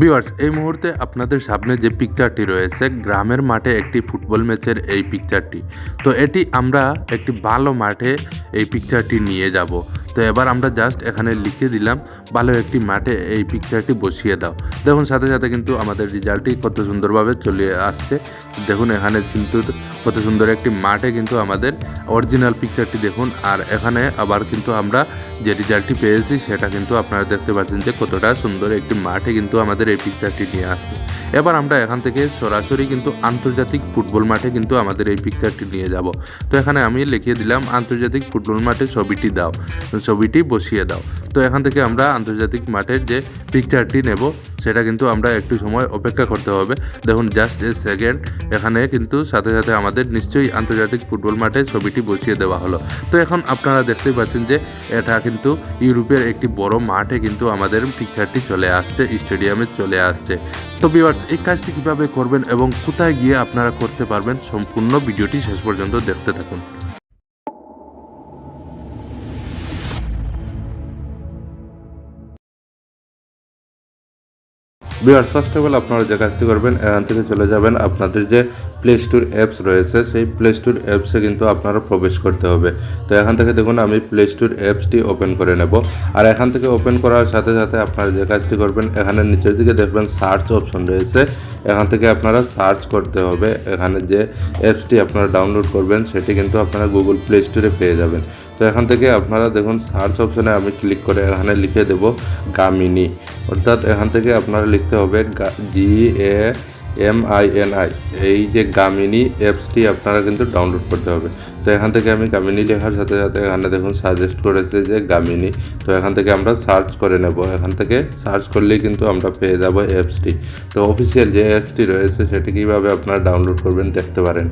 Viewers এই মুহূর্তে আপনাদের সামনে যে পিকচারটি রয়েছে, গ্রামের মাঠে একটি ফুটবল ম্যাচের এই পিকচারটি তো এটি আমরা একটি ভালো মাঠে এই পিকচারটি নিয়ে যাব। তো এবার আমরা জাস্ট এখানে লিখে দিলাম, ভালো একটি মাঠে এই পিকচারটি বসিয়ে দাও। দেখুন, সাথে সাথে কিন্তু আমাদের রেজাল্টটি কত সুন্দরভাবে চলে আসছে। দেখুন, এখানে কিন্তু কত সুন্দর একটি মাঠে কিন্তু আমাদের অরিজিনাল পিকচারটি দেখুন। আর এখানে আবার কিন্তু আমরা যে রেজাল্টটি পেয়েছি, সেটা কিন্তু আপনারা দেখতে পাচ্ছেন যে কতটা সুন্দর একটি মাঠে কিন্তু আমাদের এই পিকচারটি নিয়ে আসছে। এবার আমরা এখান থেকে সরাসরি কিন্তু আন্তর্জাতিক ফুটবল মাঠে কিন্তু আমাদের এই পিকচারটি নিয়ে যাব। তো এখানে আমি লিখিয়ে দিলাম, আন্তর্জাতিক ফুটবল মাঠে ছবিটি দাও, ছবিটি বসিয়ে দাও। তো এখান থেকে আমরা আন্তর্জাতিক মাঠের যে পিকচারটি নেব, সেটা কিন্তু আমরা একটু সময় অপেক্ষা করতে হবে। দেখুন জাস্ট এ সেকেন্ড এখানে কিন্তু সাথে সাথে আমাদের নিশ্চয়ই আন্তর্জাতিক ফুটবল মাঠে ছবিটি বসিয়ে দেওয়া হলো। তো এখন আপনারা দেখতেই পাচ্ছেন যে এটা কিন্তু ইউরোপের একটি বড় মাঠে কিন্তু আমাদের পিকচারটি চলে আসছে, স্টেডিয়ামে চলে আসছে। তো ভিউয়ার্স এই কাজটি কীভাবে করবেন এবং কোথায় গিয়ে আপনারা করতে পারবেন, সম্পূর্ণ ভিডিওটি শেষ পর্যন্ত দেখতে থাকুন। ভিউয়ার্স ফার্স্ট অফ অল আপনারা যে কাজটি করবেন, এখান থেকে চলে যাবেন। আপনাদের যে প্লে স্টোর অ্যাপস রয়েছে, সেই প্লে স্টোর অ্যাপসে কিন্তু আপনারা প্রবেশ করতে হবে। তো এখান থেকে দেখুন, আমি প্লে স্টোর অ্যাপসটি ওপেন করে নেব। আর এখান থেকে ওপেন করার সাথে সাথে আপনারা যে কাজটি করবেন, এখানে নিচের দিকে দেখবেন সার্চ অপশন রয়েছে। এখান থেকে আপনারা সার্চ করতে হবে। এখানে যে অ্যাপসটি আপনারা ডাউনলোড করবেন, সেটি কিন্তু আপনারা গুগল প্লে স্টোরে পেয়ে যাবেন। তো এখান থেকে আপনারা দেখুন সার্চ অপশনে আমি ক্লিক করে এখানে লিখে দেব গামিনী অর্থাৎ এখান থেকে আপনারা লিখতে হবে গা G A M I N I এই যে গামিনী অ্যাপসটি আপনারা কিন্তু ডাউনলোড করতে হবে। তো এখান থেকে আমি গামিনী লেখার সাথে সাথে এখানে দেখুন সাজেস্ট করেছে যে গামিনী তো এখান থেকে আমরা সার্চ করে নেব। এখান থেকে সার্চ করলেই কিন্তু আমরা পেয়ে যাব অ্যাপসটি তো অফিসিয়াল যে অ্যাপসটি রয়েছে সেটি কীভাবে আপনারা ডাউনলোড করবেন দেখতে পারেন।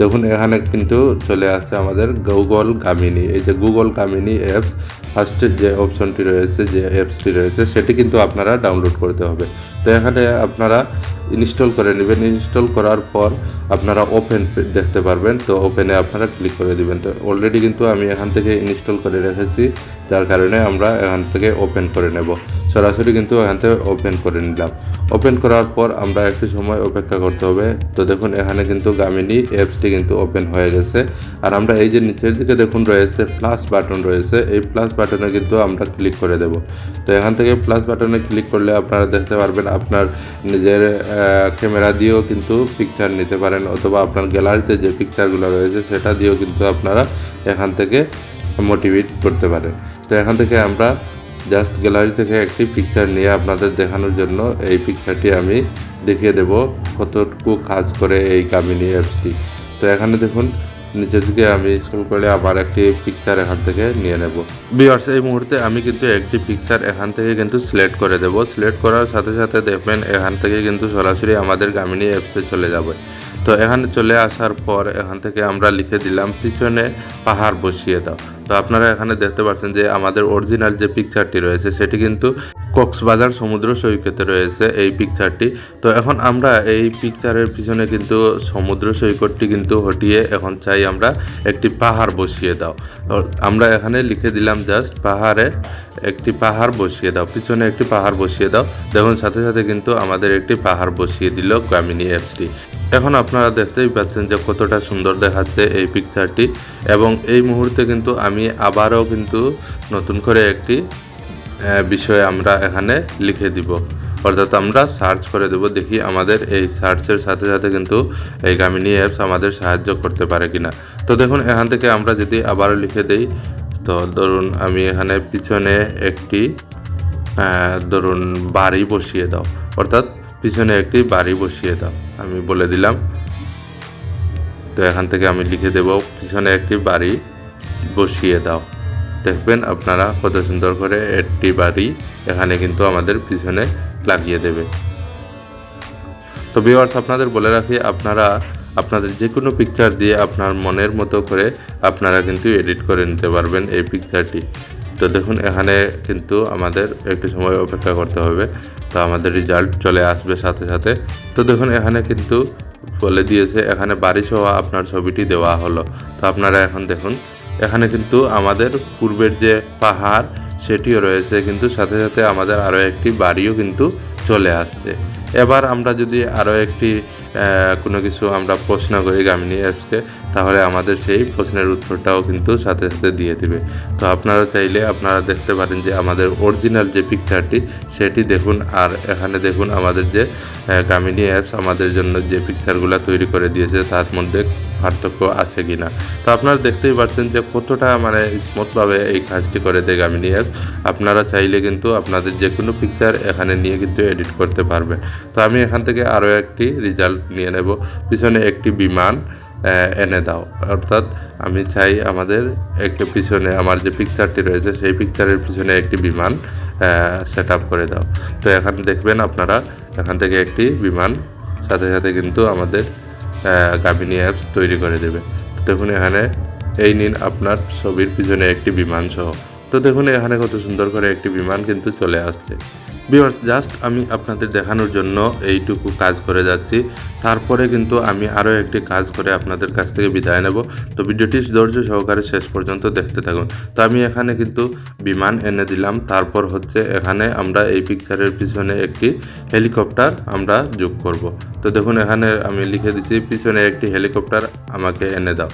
দেখুন এখানে কিন্তু চলে আসছে আমাদের গুগল গামিনী এই যে গুগল গামিনী অ্যাপস ফার্স্টের যে অপশনটি রয়েছে, যে অ্যাপসটি রয়েছে, সেটি কিন্তু আপনারা ডাউনলোড করতে হবে। তো এখানে আপনারা ইনস্টল করে নেবেন। ইনস্টল করার পর আপনারা ওপেন দেখতে পারবেন। তো ওপেনে আপনারা ক্লিক করে দিবেন। তো অলরেডি কিন্তু আমি এখান থেকে ইনস্টল করে রেখেছি। যার কারণে আমরা এখান থেকে ওপেন করে নেব। সরাসরি কিন্তু এখান থেকে ওপেন করে নিলাম। ওপেন করার পর আমরা একটু সময় অপেক্ষা করতে হবে। তো দেখুন, এখানে কিন্তু গামিনী অ্যাপসটি কিন্তু ওপেন হয়ে গেছে। আর আমরা এই যে নিচের দিকে দেখুন রয়েছে প্লাস বাটন রয়েছে। এই প্লাস বাটনে কিন্তু আমরা ক্লিক করে দেব। তো এখান থেকে প্লাস বাটনে ক্লিক করলে আপনারা দেখতে পারবেন আপনার নিজের ক্যামেরা দিয়েও কিন্তু পিকচার নিতে পারেন অথবা আপনার গ্যালারিতে যে পিকচারগুলো রয়েছে সেটা দিয়েও কিন্তু আপনারা এখান থেকে মোটিভেট করতে পারেন। তো এখান থেকে আমরা জাস্ট গ্যালারি থেকে একটি পিকচার নিয়ে আপনাদের দেখানোর জন্য এই পিকচারটি আমি দেখিয়ে দেব কতটুকু কাজ করে এই কামিনী অ্যাপসটি তো এখানে দেখুন নিচের দিকে আমি স্কুল করলে আবার একটি পিকচার এখান থেকে নিয়ে নেব। বিয়ার্স এই মুহূর্তে আমি কিন্তু একটি পিকচার এখান থেকে কিন্তু সিলেক্ট করে দেব। সিলেক্ট করার সাথে সাথে দেখবেন এখান থেকে কিন্তু সরাসরি আমাদের গামিনী অ্যাপসে চলে যাবে। তো এখানে চলে আসার পর এখান থেকে আমরা লিখে দিলাম, পিছনে পাহাড় বসিয়ে দাও। তো আপনারা এখানে দেখতে পাচ্ছেন যে আমাদের অরিজিনাল যে পিকচারটি রয়েছে, সেটি কিন্তু কক্সবাজার সমুদ্র সৈকতে রয়েছে এই পিকচারটি তো এখন আমরা এই পিকচারের পিছনে কিন্তু সমুদ্র সৈকতটি কিন্তু হটিয়ে এখন চাই আমরা একটি পাহাড় বসিয়ে দাও। আমরা এখানে লিখে দিলাম জাস্ট পাহাড়ে একটি পাহাড় বসিয়ে দাও, পিছনে একটি পাহাড় বসিয়ে দাও। দেখুন, সাথে সাথে কিন্তু আমাদের একটি পাহাড় বসিয়ে দিল গামিনী অ্যাপসটি এখন আপনারা দেখতেই পাচ্ছেন যে কতটা সুন্দর দেখাচ্ছে এই পিকচারটি এবং এই মুহূর্তে কিন্তু আমি আবারও কিন্তু নতুন করে একটি বিষয় আমরা এখানে লিখে দিব। অর্থাৎ আমরা সার্চ করে দেব, দেখি আমাদের এই সার্চের সাথে সাথে কিন্তু এই গামিনী অ্যাপস আমাদের সাহায্য করতে পারে কিনা। তো দেখুন, এখান থেকে আমরা যদি আবারও লিখে দেই, তো ধরুন আমি এখানে পিছনে একটি ধরুন বাড়ি বসিয়ে দাও। অর্থাৎ পিছনে একটি বাড়ি বসিয়ে দাও, আমি বলে দিলাম। তো এখান থেকে আমি লিখে দেব, পিছনে একটি বাড়ি বসিয়ে দাও। দেখবেন আপনারা কত সুন্দর করে একটি বাড়ি এখানে কিন্তু আমাদের পিছনে লাগিয়ে দেবে। তো ভিউয়ার্স আপনাদের বলে রাখি, আপনারা আপনাদের যে কোনো পিকচার দিয়ে আপনার মনের মতো করে আপনারা কিন্তু এডিট করে নিতে পারবেন এই পিকচারটি তো দেখুন, এখানে কিন্তু আমাদের একটু সময় অপেক্ষা করতে হবে। তো আমাদের রেজাল্ট চলে আসবে সাথে সাথে। তো দেখুন, এখানে কিন্তু বলে দিয়েছে, এখানে বাড়ি সহ আপনার ছবিটি দেওয়া হলো। তো আপনারা এখন দেখুন এখানে কিন্তু আমাদের পূর্বের যে পাহাড়, সেটিও রয়েছে কিন্তু সাথে সাথে আমাদের আরও একটি বাড়িও কিন্তু চলে আসছে। এবার আমরা যদি আরও একটি কোনো কিছু আমরা প্রশ্ন করি গামিনী অ্যাপসকে তাহলে আমাদের সেই প্রশ্নের উত্তরটাও কিন্তু সাথে সাথে দিয়ে দিবে। তো আপনারা চাইলে আপনারা দেখতে পারেন যে আমাদের অরিজিনাল যে পিকচারটি সেটি দেখুন, আর এখানে দেখুন আমাদের যে গামিনী অ্যাপস আমাদের জন্য যে পিকচারগুলো তৈরি করে দিয়েছে, তার মধ্যে পার্থক্য আছে কি না তো আপনারা দেখতেই পাচ্ছেন যে কতটা মানে স্মুথভাবে এই কাজটি করে দেয় গামিনী অ্যাপ আপনারা চাইলে কিন্তু আপনাদের যে কোনো পিকচার এখানে নিয়ে কিন্তু এডিট করতে পারবেন। তো আমি এখান থেকে আরও একটি রেজাল্ট নিয়ে নেব। পিছনে একটি বিমান এনে দাও। অর্থাৎ আমি চাই আমাদের এক পিছনে, আমার যে পিকচারটি রয়েছে, সেই পিকচারের পিছনে একটি বিমান সেট আপ করে দাও। তো এখানে, দেখবেন আপনারা, এখান থেকে একটি বিমান, সাথে সাথে কিন্তু আমাদের গাবিনী অ্যাপস তৈরি করে দেবে। দেখুন এখানে, এই নিন আপনার ছবির পিছনে একটি বিমান সহ। তো দেখুন, এখানে কত সুন্দর করে একটি বিমান কিন্তু চলে আসছে। বিয়ার্স জাস্ট আমি আপনাদের দেখানোর জন্য এইটুকু কাজ করে যাচ্ছি। তারপরে কিন্তু আমি আরও একটি কাজ করে আপনাদের কাছ থেকে বিদায় নেব। তো ভিডিওটি ধৈর্য সহকারে শেষ পর্যন্ত দেখতে থাকুন। তো আমি এখানে কিন্তু বিমান এনে দিলাম। তারপর হচ্ছে এখানে আমরা এই পিকচারের পিছনে একটি হেলিকপ্টার আমরা যোগ করব। তো দেখুন, এখানে আমি লিখে দিচ্ছি, পিছনে একটি হেলিকপ্টার আমাকে এনে দাও।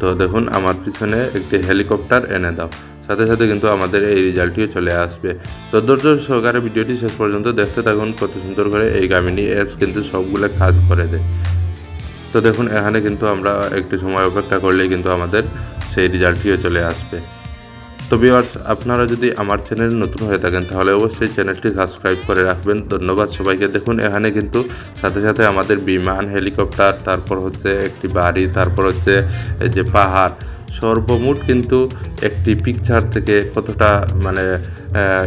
তো দেখুন, আমার পিছনে একটি হেলিকপ্টার এনে দাও। সাথে সাথে কিন্তু আমাদের এই রেজাল্টটিও চলে আসবে। তো ধৈর্য সহকারে ভিডিওটি শেষ পর্যন্ত দেখতে থাকুন, কত সুন্দর করে এই গামিনী অ্যাপস কিন্তু সবগুলো কাজ করে দেয়। তো দেখুন, এখানে কিন্তু আমরা একটু সময় অপেক্ষা করলেই কিন্তু আমাদের সেই রেজাল্টটিও চলে আসবে। তো ভিউয়ার্স আপনারা যদি আমার চ্যানেল নতুন হয়ে থাকেন, তাহলে অবশ্যই চ্যানেলটি সাবস্ক্রাইব করে রাখবেন। ধন্যবাদ সবাইকে। দেখুন, এখানে কিন্তু সাথে সাথে আমাদের বিমান হেলিকপ্টার তারপর হচ্ছে একটি বাড়ি, তারপর হচ্ছে যে পাহাড় সর্বমোট কিন্তু একটি পিকচার থেকে কতটা মানে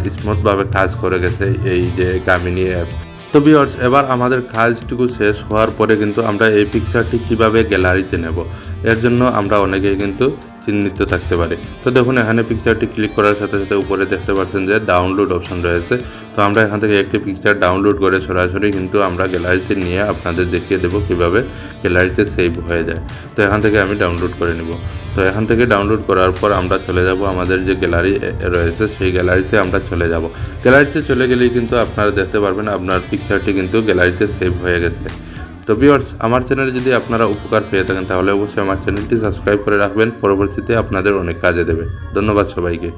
স্মুথভাবে কাজ করে গেছে এই যে গামিনী অ্যাপ তো বিয়ার্স এবার আমাদের কাজটুকু শেষ হওয়ার পরে কিন্তু আমরা এই পিকচারটি কীভাবে গ্যালারিতে নেব? এর জন্য আমরা অনেকেই কিন্তু চিহ্নিত থাকতে পারে। তো দেখুন, এখানে পিকচারটি ক্লিক করার সাথে সাথে উপরে দেখতে পাচ্ছেন যে ডাউনলোড অপশন রয়েছে। তো আমরা এখান থেকে একটি পিকচার ডাউনলোড করে সরাসরি কিন্তু আমরা গ্যালারিতে নিয়ে আপনাদের দেখিয়ে দেবো কীভাবে গ্যালারিতে সেভ হয়ে যায়। তো এখান থেকে আমি ডাউনলোড করে নিব। তো এখান থেকে ডাউনলোড করার পর আমরা চলে যাব আমাদের যে গ্যালারি রয়েছে, সেই গ্যালারিতে আমরা চলে যাব। গ্যালারিতে চলে গেলেই কিন্তু আপনারা দেখতে পারবেন আপনার পিকচারটি কিন্তু গ্যালারিতে সেভ হয়ে গেছে। তো ভিউয়ার্স আমার চ্যানেলে যদি আপনারা উপকার পেয়ে থাকেন, তাহলে অবশ্যই আমার চ্যানেলটি সাবস্ক্রাইব করে রাখবেন। পরবর্তীতে আপনাদের অনেক কাজে দেবে। ধন্যবাদ সবাইকে।